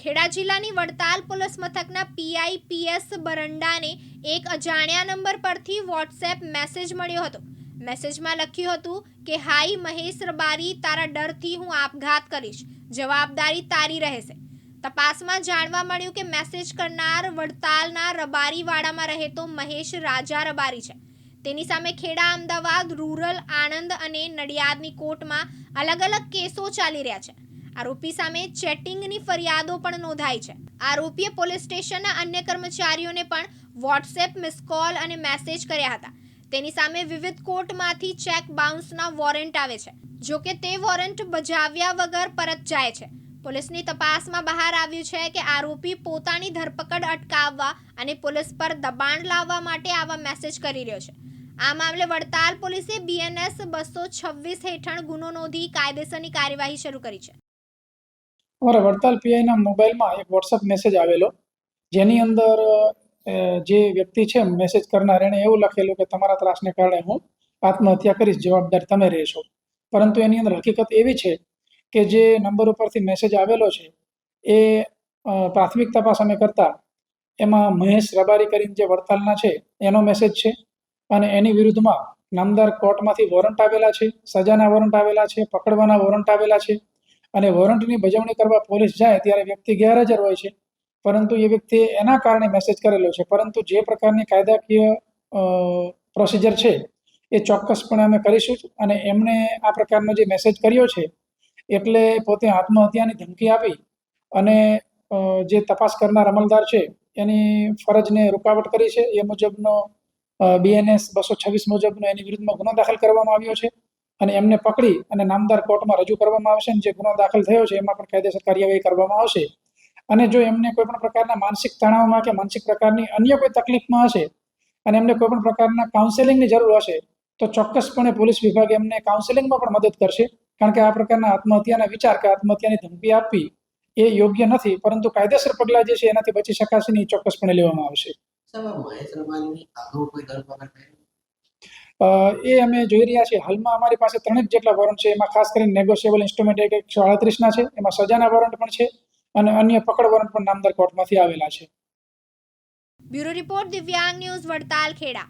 ખેડા જિલ્લાની વડતાલ પોલીસ મથકના PI PS બરંડાને એક અજાણ્યા નંબર પરથી વોટ્સએપ મેસેજ મળ્યો હતો. મેસેજમાં લખ્યું હતું કે હાઈ મહેશ રબારી, તારા ડરથી હું આપઘાત કરીશ. જવાબદારી તારી રહેશે. તપાસમાં જાણવા મળ્યું કે, મેસેજ કરનાર વડતાલના રબારીવાડામાં રહેતો મહેશ રાજા રબારી છે. તેની સામે ખેડા, અમદાવાદ, રૂરલ, આણંદ અને નડિયાદની કોર્ટમાં અલગ અલગ કેસો ચાલી રહ્યા છે. આરોપી સામે ચેટિંગની ફરિયાદો પણ નોંધાઈ છે. આરોપીએ પોલીસ સ્ટેશનના અન્ય કર્મચારીઓને પણ વોટ્સએપ મિસ કોલ અને મેસેજ કર્યા હતા. તેની સામે વિવિધ કોર્ટમાંથી ચેક બાઉન્સના વોરંટ આવે છે. જો કે તે વોરંટ બજાવ્યા વગર પરત જાય છે. પોલીસની તપાસમાં બહાર આવ્યું છે કે આરોપી પોતાની ધરપકડ અટકાવવા અને પોલીસ પર દબાણ લાવવા માટે આવા મેસેજ કરી રહ્યો છે. આ મામલે વડતાલ પોલીસે બીએનએસ બસો છવ્વીસ હેઠળ ગુનો નોંધી કાયદેસરની કાર્યવાહી શરૂ કરી છે. અમારા વડતાલ પીઆઈના મોબાઈલમાં એક વોટ્સઅપ મેસેજ આવેલો. જેની અંદર જે વ્યક્તિ છે મેસેજ કરનાર, એણે એવું લખેલું કે, તમારા ત્રાસને કારણે હું આત્મહત્યા કરીશ, જવાબદાર તમે રહેશો. પરંતુ એની અંદર હકીકત એવી છે કે જે નંબર ઉપરથી મેસેજ આવેલો છે, એ પ્રાથમિક તપાસ અમે કરતા, એમાં મહેશ રબારી કરીને જે વડતાલના છે, એનો મેસેજ છે અને એની વિરુદ્ધમાં નામદાર કોર્ટમાંથી વોરંટ આવેલા છે, સજાના વોરંટ આવેલા છે, પકડવાના વોરંટ આવેલા છે. અને વોરંટની બજવણી કરવા પોલીસ જાય ત્યારે વ્યક્તિ ગેરહાજર હોય છે. પરંતુ એ વ્યક્તિ એના કારણે મેસેજ કરેલો છે. પરંતુ જે પ્રકારની કાયદાકીય પ્રોસિજર છે, એ ચોક્કસપણે અમે કરીશું અને એમણે આ પ્રકારનો જે મેસેજ કર્યો છે, એટલે પોતે આત્મહત્યાની ધમકી આપી અને જે તપાસ કરનાર અમલદાર છે, એની ફરજને રૂકાવટ કરી છે. એ મુજબનો બીએનએસ બસો છવ્વીસ મુજબનો એની વિરુદ્ધમાં ગુનો દાખલ કરવામાં આવ્યો છે. અને એમને પકડી અને નામદાર કોર્ટમાં રજૂ કરવામાં આવશે અને જે ગુનો દાખલ થયો છે, એમાં પણ કાયદેસર કાર્યવાહી કરવામાં આવશે. અને જો એમને કોઈ પણ પ્રકારના માનસિક તણાવમાં કે માનસિક પ્રકારની અન્ય કોઈ તકલીફમાં હશે અને એમને કોઈ પણ પ્રકારના કાઉન્સેલિંગની જરૂર હશે, તો ચોક્કસપણે પોલીસ વિભાગ એમને કાઉન્સેલિંગમાં પણ મદદ કરશે. કારણ કે આ પ્રકારના આત્મહત્યાના વિચાર કે આત્મહત્યાની ધમકી આપવી એ યોગ્ય નથી, પરંતુ કાયદેસર પગલાં જે છે, એનાથી બચી શકાશે નહીં એ ચોક્કસપણે લેવામાં આવશે. એ અમે જોઈ રહ્યા છીએ. હાલમાં અમારી પાસે ત્રણેક જેટલા વોરંટ છે. એમાં ખાસ કરીને નેગોશિયેબલ ઇન્સ્ટ્રુમેન્ટ એક એકસો અડત્રીસના છે. એમાં સજાના વોરંટ પણ છે અને અન્ય પકડ વોરંટ પણ નામદાર કોર્ટમાંથી આવેલા છે. Bureau report Divyang news Vadtal Kheda.